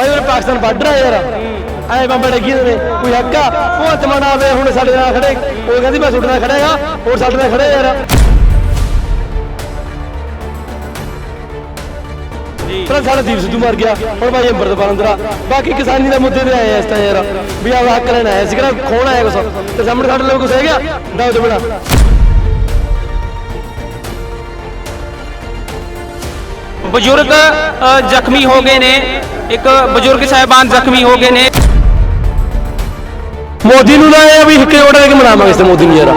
ਭਾਈ ਉਹ ਪਾਕਿਸਤਾਨ ਬਾਰਡਰ ਆ ਯਾਰ। ਐ ਬੰਬੇ ਲੱਗੀ ਨੇ, ਕੋਈ ਹੱਕਾ ਉਹ ਤਮਨਾ ਆਵੇ, ਹੁਣ ਸਾਡੇ ਨਾਲ ਖੜੇ। ਉਹ ਕਹਿੰਦੀ ਮੈਂ ਤੁਹਾਡੇ ਨਾਲ ਖੜੇਗਾ ਹੋਰ ਸਾਡੇ ਨਾਲ ਖੜੇ ਯਾਰ। ਪਰ ਸਾਡਾ ਦੀਪ ਸਿੱਧੂ ਮਰ ਗਿਆ। ਹੁਣ ਭਾਈ ਅੰਮ੍ਰਿਤਪਾਲ ਅੰਦਰਾ ਬਾਕੀ ਕਿਸਾਨੀ ਦੇ ਮੁੱਦੇ ਤੇ ਆਏ ਇਸ ਤਾਂ ਯਾਰ। ਵੀ ਆਹ ਹੱਕ ਲੈਣ ਆਇਆ ਸੀਗਾ ਕਿਹੜਾ ਖੋਣ ਆਇਆ ਕੁਛ। ਤੇ ਸਾਹਮਣੇ ਸਾਡੇ ਲੋਕ ਕੁਛ ਹੈਗਾ ਦਾਉ ਬਣਾ ਬਜ਼ੁਰਗ ਜ਼ਖਮੀ ਹੋ ਗਏ ਨੇ। ਇੱਕ ਬਜ਼ੁਰਗ ਸਾਹਿਬਾਨ ਜ਼ਖਮੀ ਹੋ ਗਏ ਨੇ। ਮੋਦੀ ਨੂੰ ਇਹ ਆ ਵੀ ਹਿੱਕੇ ਦੇ ਕੇ ਮਨਾਵਾਂਗੇ ਇਸ ਮੋਦੀ ਨੂੰ ਯਾਰ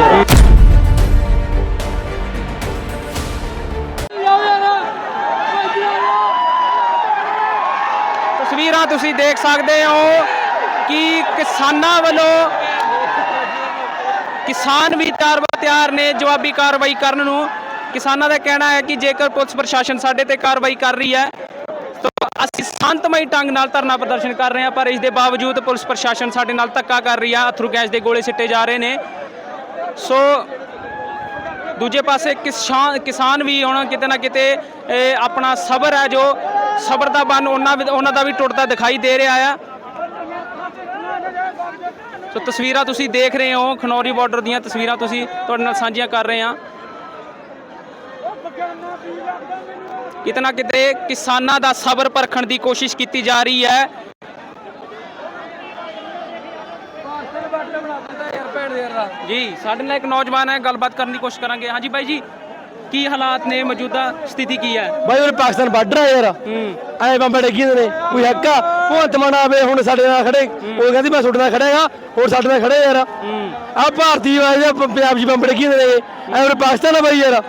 ਤਸਵੀਰਾਂ ਤੁਸੀਂ ਦੇਖ ਸਕਦੇ ਹੋ ਕਿ ਕਿਸਾਨਾਂ ਵੱਲੋਂ ਕਿਸਾਨ ਵੀ ਤਿਆਰ ਤਿਆਰ ਨੇ ਜਵਾਬੀ ਕਾਰਵਾਈ ਕਰਨ ਨੂੰ। ਕਿਸਾਨਾਂ ਦਾ ਕਹਿਣਾ ਹੈ ਕਿ ਜੇਕਰ ਪੁਲਿਸ ਪ੍ਰਸ਼ਾਸਨ ਸਾਡੇ ਤੇ ਕਾਰਵਾਈ ਕਰ ਰਹੀ ਹੈ ਸ਼ਾਂਤਮਈ ਢੰਗ ਨਾਲ ਧਰਨਾ ਪ੍ਰਦਰਸ਼ਨ ਕਰ ਰਹੇ ਹਾਂ, ਪਰ ਇਸ ਦੇ ਬਾਵਜੂਦ ਪੁਲਿਸ ਪ੍ਰਸ਼ਾਸਨ ਸਾਡੇ ਨਾਲ ਧੱਕਾ ਕਰ ਰਹੀ ਹੈ ਅਥਰੂ ਗੈਸ ਦੇ ਗੋਲੇ ਸਿੱਟੇ ਜਾ ਰਹੇ ਨੇ। ਸੋ, ਦੂਜੇ ਪਾਸੇ ਕਿਸਾਨ ਕਿਸਾਨ ਵੀ ਹੁਣ ਕਿਤੇ ਨਾ ਕਿਤੇ ਆਪਣਾ ਸਬਰ ਹੈ ਜੋ ਸਬਰ ਦਾ ਬੰਨ ਉਹਨਾਂ ਉਹਨਾਂ ਦਾ ਵੀ ਟੁੱਟਦਾ ਦਿਖਾਈ ਦੇ ਰਿਹਾ ਆ। ਸੋ ਤਸਵੀਰਾਂ ਤੁਸੀਂ ਦੇਖ ਰਹੇ ਹੋ, ਖਨੌਰੀ ਬਾਰਡਰ ਦੀਆਂ ਤਸਵੀਰਾਂ ਤੁਸੀਂ ਤੁਹਾਡੇ ਨਾਲ ਸਾਂਝੀਆਂ ਕਰ ਰਹੇ ਹਾਂ। ਕਿਤੇ ਨਾ ਕਿਤੇ ਕਿਸਾਨਾਂ ਦਾ ਸਬਰ ਪਰਖਣ ਦੀ ਕੋਸ਼ਿਸ਼ ਕੀਤੀ ਜਾ ਰਹੀ ਹੈ। ਜੀ ਸਾਡੇ ਨਾਲ ਇੱਕ ਨੌਜਵਾਨ ਹੈ ਗੱਲਬਾਤ ਕਰਨ ਦੀ ਕੋਸ਼ਿਸ਼ ਕਰਾਂਗੇ। ਹਾਂਜੀ ਬਾਈ ਜੀ ਕੀ ਹਾਲਾਤ ਨੇ? ਮੌਜੂਦਾ ਸਥਿਤੀ ਕੀ ਹੈ? ਭਾਈ ਉਹ ਪਾਕਿਸਤਾਨ ਬਾਰਡਰ ਆ ਯਾਰ। ਹੂੰ। ਐ ਬੰਬੇ ਲੱਗੀ ਨੇ। ਕੋਈ ਹੱਕਾ ਉਹ ਤਮਨਾ ਆਵੇ ਹੁਣ ਸਾਡੇ ਨਾਲ ਖੜੇ। ਉਹ ਕਹਿੰਦੀ ਮੈਂ ਤੁਹਾਡੇ ਨਾਲ ਖੜੇਗਾ ਹੋਰ ਸਾਡੇ ਨਾਲ ਖੜੇ ਯਾਰ। ਹੂੰ। ਆ ਭਾਰਤੀ ਵਾਲੇ ਪੰਜਾਬ ਜੀ ਬੰਬੇ ਲੱਗੀ ਨੇ। ਐ ਉਹ ਪਾਕਿਸਤਾਨ ਆ ਬਾਈ ਯਾਰ।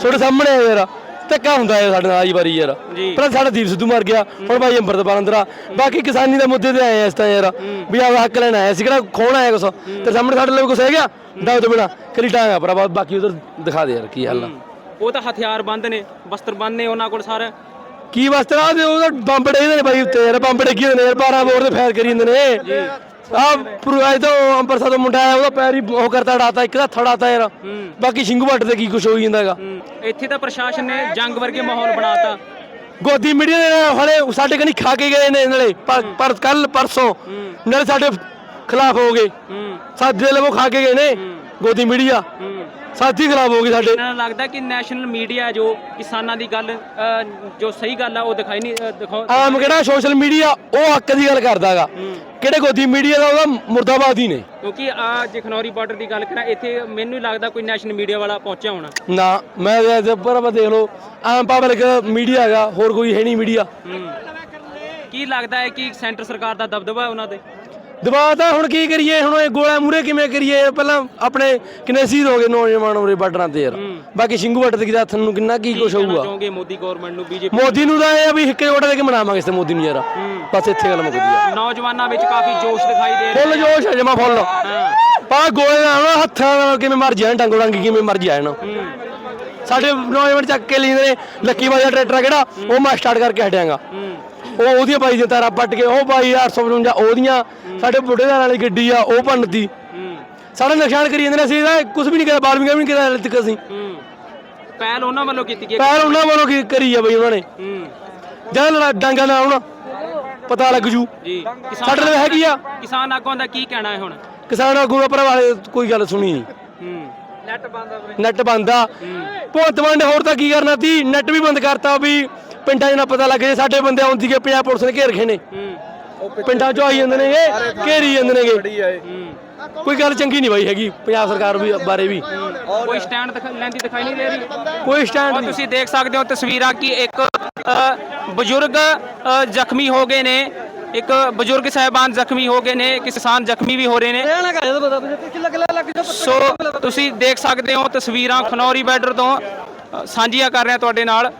ਤੁਹਾਡੇ ਸਾਹਮਣੇ ਆ ਯਾਰ। ਧੱਕਾ ਹੁੰਦਾ ਹੈ ਸਾਡੇ ਨਾਲ ਆਈ ਵਾਰੀ ਯਾਰ। ਜੀ। ਪਰ ਸਾਡਾ ਦੀਪ ਸਿੱਧੂ ਮਰ ਗਿਆ ਹੁਣ ਭਾਈ ਅੰਮ੍ਰਿਤਪਾਲ ਅੰਦਰਾ ਬਾਕੀ ਕਿਸਾਨੀ ਦੇ ਮੁੱਦੇ ਤੇ ਆਏ ਆ ਇਸ ਤਾਂ ਯਾਰ। ਵੀ ਆਹ ਹੱਕ ਲੈਣਾ ਆਇਆ ਸੀ ਕਿਹੜਾ ਖੋਣ ਆਇਆ ਕੁਛ। ਤੇ ਸਾਹਮਣੇ ਸਾਡੇ ਲੋਕ ਕੁਛ ਹੈਗਾ? ਦਾਉ ਤੇ ਬਿਨਾ। ਕਰੀ ਟਾਂਗਾ ਭਰਾ ਬਾਕੀ ਉਧਰ ਦਿਖਾ ਦੇ ਯਾਰ ਕੀ ਹਾਲ ਆ। ਉਹ ਤਾਂ ਹਥਿਆਰ ਬੰਦ ਨੇ ਵਸਤਰ ਬੰਦ ਨੇ ਉਹਨਾਂ ਕੋਲ ਸਾਰਾ। ਕੀ ਵਸਤਰਾ ਦੇ ਉਹਦਾ ਬੰਬ ਡੇ ਨੇ ਬਾਈ ਉੱਤੇ ਯਾਰ ਬੰਬ ਡੇਗੀ ਨੇ ਯਾਰ 12 ਬੋਰ ਤੇ ਫਾਇਰ ਕਰੀ ਜਾਂਦੇ ਨੇ। ਆ ਪੁਰਵਾਜ ਤੋਂ ਅੰਮ੍ਰਿਤਸਰ ਤੋਂ ਮੁੰਡਾ ਆਇਆ ਉਹਦਾ ਪੈਰ ਹੀ ਉਹ ਕਰਤਾ ਡਾਤਾ ਇੱਕ ਦਾ ਥੜਾਤਾ ਯਾਰ। ਹੂੰ। ਬਾਕੀ ਸਿੰਘੂ ਵੱਟ ਤੇ ਕੀ ਕੁਛ ਹੋਈ ਜਾਂਦਾਗਾ ਹੂੰ। ਇੱਥੇ ਤਾਂ ਪ੍ਰਸ਼ਾਸਨ ਨੇ ਜੰਗ ਵਰਗੇ ਮਾਹੌਲ ਬਣਾਤਾ। ਗੋਦੀ ਮੀਡੀਆ ਦੇ ਨਾਲ ਹਲੇ ਸਾਡੇ ਕਨੀ ਖਾ ਕੇ ਗਏ ਨੇ ਨਾਲੇ ਪਰ- ਕੱਲ ਪਰਸੋਂ ਨਾਲੇ ਸਾਡੇ ਖਿਲਾਫ ਹੋ ਗਏ। ਹੂੰ। ਸਾਡੇ ਲਵੋ ਖਾ ਕੇ ਗਏ ਨੇ ਗੋਦੀ ਮੀਡੀਆ। ਹੂੰ। ਸਾਥੀ ਖਿਲਾਫ ਹੋ ਗਏ ਸਾਡੇ। ਇਹਨਾਂ ਨੂੰ ਲੱਗਦਾ ਕਿ ਨੈਸ਼ਨਲ ਮੀਡੀਆ ਜੋ ਕਿਸਾਨਾਂ ਦੀ ਗੱਲ ਜੋ ਸਹੀ ਗੱਲ ਆ ਉਹ ਦਿਖਾਈ ਨਹੀਂ ਦਿਖਾਓ ਆਮ ਕਿਹੜਾ ਸੋਸ਼ਲ ਮੀਡੀਆ ਉਹ ਹੱਕ ਦੀ ਗੱਲ ਕਰਦਾਗਾ ਕਿਹੜੇ ਗੋਦੀ ਮੀਡੀਆ ਦਾ ਉਹਦਾ ਮੁਰਦਾਬਾਦ ਹੀ ਨੇ? ਕਿਉਂਕਿ ਆ ਜੇ ਖਨੌਰੀ ਬਾਰਡਰ ਦੀ ਗੱਲ ਕਰਾਂ ਇੱਥੇ ਮੈਨੂੰ ਹੀ ਲੱਗਦਾ ਕੋਈ ਨੈਸ਼ਨਲ ਮੀਡੀਆ ਵਾਲਾ ਪਹੁੰਚਿਆ ਹੋਣਾ। ਨਾ ਮੈਂ ਤੇ ਪਰ ਆਪਾਂ ਦੇਖ ਲਓ ਆਮ ਪਬਲਿਕ ਮੀਡੀਆ ਹੈਗਾ ਹੋਰ ਕੋਈ ਹੈ ਨਹੀਂ ਮੀਡੀਆ ਕੀ ਲੱਗਦਾ ਹੈ ਕਿ ਸੈਂਟਰ ਸਰਕਾਰ ਦਾ ਦਬਦਬਾ ਹੈ ਉਹਨਾਂ ਤੇ? ਦਬਾਅ ਤਾਂ ਹੁਣ ਕੀ ਕਰੀਏ? ਹੁਣ ਇਹ ਗੋਲਾ ਮੂਰੇ ਕਿਵੇਂ ਕਰੀਏ? ਪਹਿਲਾਂ ਆਪਣੇ ਕਿੰਨੇ ਸ਼ਹੀਦ ਹੋ ਗਏ ਨੌਜਵਾਨ ਉਰੇ ਬਾਰਡਰਾਂ ਤੇ ਯਾਰ। ਬਾਕੀ ਸਿੰਘੂ ਵੱਟ ਤੇ ਕਿਦਾ ਨੂੰ ਕਿੰਨਾ ਕੀ ਕੁਛ ਹੋਊਗਾ? ਚਾਹੋਗੇ ਮੋਦੀ ਗਵਰਨਮੈਂਟ ਨੂੰ ਬੀਜੇਪੀ ਮੋਦੀ ਨੂੰ ਤਾਂ ਇਹ ਆ ਵੀ ਹਿੱਕੇ ਜੋੜ ਦੇ ਕੇ ਮਨਾਵਾਂਗੇ ਇਸ ਮੋਦੀ ਨੂੰ ਯਾਰ। ਬਸ ਇੱਥੇ ਗੱਲ ਮੁੱਕਦੀ ਆ। ਨੌਜਵਾਨਾਂ ਵਿੱਚ ਕਾਫੀ ਜੋਸ਼ ਦਿਖਾਈ ਦੇ ਰਿਹਾ। ਫੁੱਲ ਜੋਸ਼ ਹੈ ਜਮਾ ਫੁੱਲ। ਪਾ ਗੋਲੇ ਨਾਲ ਹੱਥਾਂ ਨਾਲ ਕਿਵੇਂ ਮਰ ਜਾਣ ਟੰਗੋ ਟੰਗੀ ਕਿਵੇਂ ਮਰ ਜਾਣ ਸਾਡੇ ਨੌਜਵਾਨ ਚੱਕ ਕੇ ਲੈਂਦੇ ਨੇ ਲੱਕੀ ਬਾਜਾ ਟਰੈਕਟਰ ਕਿਹੜਾ? ਉਹ ਮੈਂ ਸਟਾਰਟ ਕਰਕੇ ਹਟਿਆਂਗਾ। ਉਹ ਉਹਦੀਆਂ ਬਾਈ ਦੇ ਤਾਰਾ ਪੱਟ ਕੇ ਉਹ ਬਾਈ 855 ਉਹਦੀਆਂ ਸਾਡੇ ਬੁੱਢੇ ਦਾ ਵਾਲੀ ਗੱਡੀ ਆ ਉਹ ਭੰਨਤੀ। ਸਾਡੇ ਨੁਕਸਾਨ ਕਰੀ ਜਾਂਦੇ ਨੇ ਅਸੀਂ ਕੁਝ ਵੀ ਨਹੀਂ ਕੀਤਾ ਬਾਲਵੀਆਂ ਵੀ ਨਹੀਂ ਕੀਤਾ ਹਲੇ ਤੱਕ ਅਸੀਂ। ਪਹਿਲ ਉਹਨਾਂ ਵੱਲੋਂ ਕੀਤੀ ਗਈ ਪੈਰ ਉਹਨਾਂ ਵੱਲੋਂ ਕੀ ਕਰੀ ਆ ਬਈ ਉਹਨਾਂ ਨੇ। ਜਦ ਲੜਾ ਡਾਂਗਾ ਨਾਲ ਆਉਣਾ ਪਤਾ ਲੱਗ ਜੂ। ਜੀ। ਸਾਡੇ ਲਈ ਹੈਗੀ ਆ। ਕਿਸਾਨ ਆਗੂਆਂ ਦਾ ਕੀ ਕਹਿਣਾ ਹੈ ਹੁਣ? ਕਿਸਾਨ ਆਗੂ ਪਰ ਵਾਲੇ ਕੋਈ ਗੱਲ ਸੁਣੀ ਨਹੀਂ। ਹੂੰ। ਨੈਟ ਬੰਦ ਆ ਨੈਟ ਬੰਦ ਆ। ਮਾਨ ਨੇ ਹੋਰ ਤਾਂ ਕੀ ਕਰਨਾ ਸੀ? ਨੈਟ ਵੀ ਬੰਦ ਕਰਤਾ ਵੀ ਪਿੰਡਾਂ 'ਚ ਨਾ ਪਤਾ ਲੱਗ ਜੇ ਸਾਡੇ ਬੰਦੇ ਆਉਂਦੀ ਕੇ ਪੰਜਾਬ ਪੁਲਿਸ ਨੇ ਘੇਰ ਰਖੇ ਨੇ ਹੂੰ ਪਿੰਡਾਂ 'ਚੋਂ ਆਈ ਜਾਂਦੇ ਨੇਗੇ ਘੇਰੀ ਜਾਂਦੇ ਨੇਗੇ। ਕੋਈ ਗੱਲ ਚੰਗੀ ਨਹੀਂ ਬਾਈ ਹੈਗੀ ਪੰਜਾਬ ਸਰਕਾਰ ਵੀ ਬਾਰੇ ਵੀ। ਕੋਈ ਸਟੈਂਡ ਲੈਂਦੀ ਦਿਖਾਈ ਨਹੀਂ ਦੇ ਰਹੀ? ਕੋਈ ਸਟੈਂਡ ਨਹੀਂ। ਤੁਸੀਂ ਦੇਖ ਸਕਦੇ ਹੋ ਤਸਵੀਰਾਂ ਕਿ ਇੱਕ ਬਜ਼ੁਰਗ ਜ਼ਖਮੀ ਹੋ ਗਏ ਨੇ। ਇੱਕ ਬਜ਼ੁਰਗ ਸਾਹਿਬਾਨ ਜ਼ਖਮੀ ਹੋ ਗਏ ਨੇ ਕਿਸਾਨ ਜ਼ਖਮੀ ਵੀ ਹੋ ਰਹੇ ਨੇ। ਸੋ ਤੁਸੀਂ ਦੇਖ ਸਕਦੇ ਹੋ ਤਸਵੀਰਾਂ ਖਨੌਰੀ ਬਾਰਡਰ ਤੋਂ ਸਾਂਝੀਆਂ ਕਰ ਰਹੇ ਹਾਂ ਤੁਹਾਡੇ ਨਾਲ।